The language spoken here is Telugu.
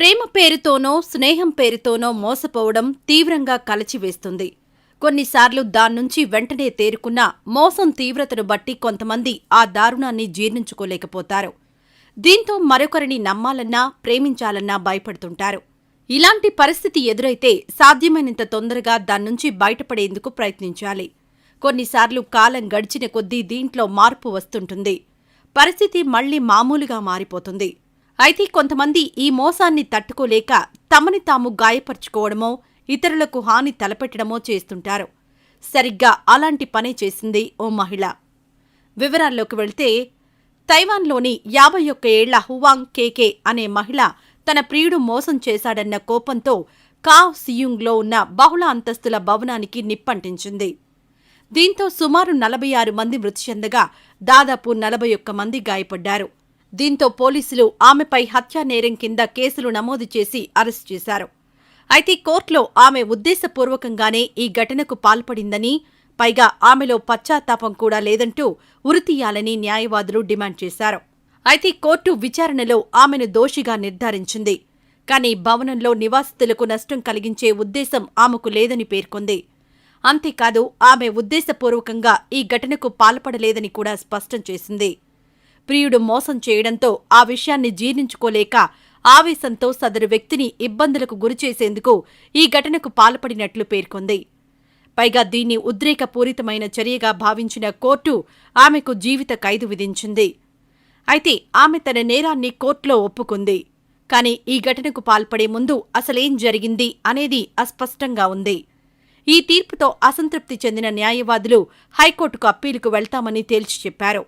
ప్రేమ పేరుతోనో స్నేహం పేరుతోనో మోసపోవడం తీవ్రంగా కలచివేస్తుంది. కొన్నిసార్లు దాన్నుంచి వెంటనే తేరుకున్న మోసం తీవ్రతను బట్టి కొంతమంది ఆ దారుణాన్ని జీర్ణించుకోలేకపోతారు. దీంతో మరొకరిని నమ్మాలన్నా ప్రేమించాలన్నా భయపడుతుంటారు. ఇలాంటి పరిస్థితి ఎదురైతే సాధ్యమైనంత తొందరగా దాన్నుంచి బయటపడేందుకు ప్రయత్నించాలి. కొన్నిసార్లు కాలం గడిచిన కొద్దీ దీంట్లో మార్పు వస్తుంటుంది. పరిస్థితి మళ్ళీ మామూలుగా మారిపోతుంది. అయితే కొంతమంది ఈ మోసాన్ని తట్టుకోలేక తమని తాము గాయపరుచుకోవడమో ఇతరులకు హాని తలపెట్టడమో చేస్తుంటారు. సరిగ్గా అలాంటి పనే చేసింది ఓ మహిళ. వివరాల్లోకి వెళ్తే తైవాన్లోని యాభై ఒక్క ఏళ్ళ హువాంగ్ కేకే అనే మహిళ తన ప్రియుడు మోసం చేశాడన్న కోపంతో కావ్ సియుంగ్లో ఉన్న బహుళ అంతస్తుల భవనానికి నిప్పంటించింది. దీంతో సుమారు నలభై ఆరు మంది మృతి చెందగా దాదాపు నలభై ఒక్క మంది గాయపడ్డారు. దీంతో పోలీసులు ఆమెపై హత్యా నేరం కింద కేసులు నమోదు చేసి అరెస్టు చేశారు. అయితే కోర్టులో ఆమె ఉద్దేశపూర్వకంగానే ఈ ఘటనకు పాల్పడిందని పైగా ఆమెలో పశ్చాత్తాపం కూడా లేదంటూ ఉరితీయాలని న్యాయవాదులు డిమాండ్ చేశారు. అయితే కోర్టు విచారణలో ఆమెను దోషిగా నిర్ధారించింది. కానీ భవనంలో నివాసితులకు నష్టం కలిగించే ఉద్దేశం ఆమెకు లేదని పేర్కొంది. అంతేకాదు ఆమె ఉద్దేశపూర్వకంగా ఈ ఘటనకు పాల్పడలేదని కూడా స్పష్టం చేసింది. ప్రియుడు మోసం చేయడంతో ఆ విషయాన్ని జీర్ణించుకోలేక ఆవేశంతో సదరు వ్యక్తిని ఇబ్బందులకు గురిచేసేందుకు ఈ ఘటనకు పాల్పడినట్లు పేర్కొంది. పైగా దీన్ని ఉద్రేకపూరితమైన చర్యగా భావించిన కోర్టు ఆమెకు జీవిత ఖైదు విధించింది. అయితే ఆమె తన నేరాన్ని కోర్టులో ఒప్పుకుంది. కానీ ఈ ఘటనకు పాల్పడే ముందు అసలేం జరిగింది అనేది అస్పష్టంగా ఉంది. ఈ తీర్పుతో అసంతృప్తి చెందిన న్యాయవాదులు హైకోర్టుకు అప్పీలుకు వెళ్తామని తేల్చి చెప్పారు.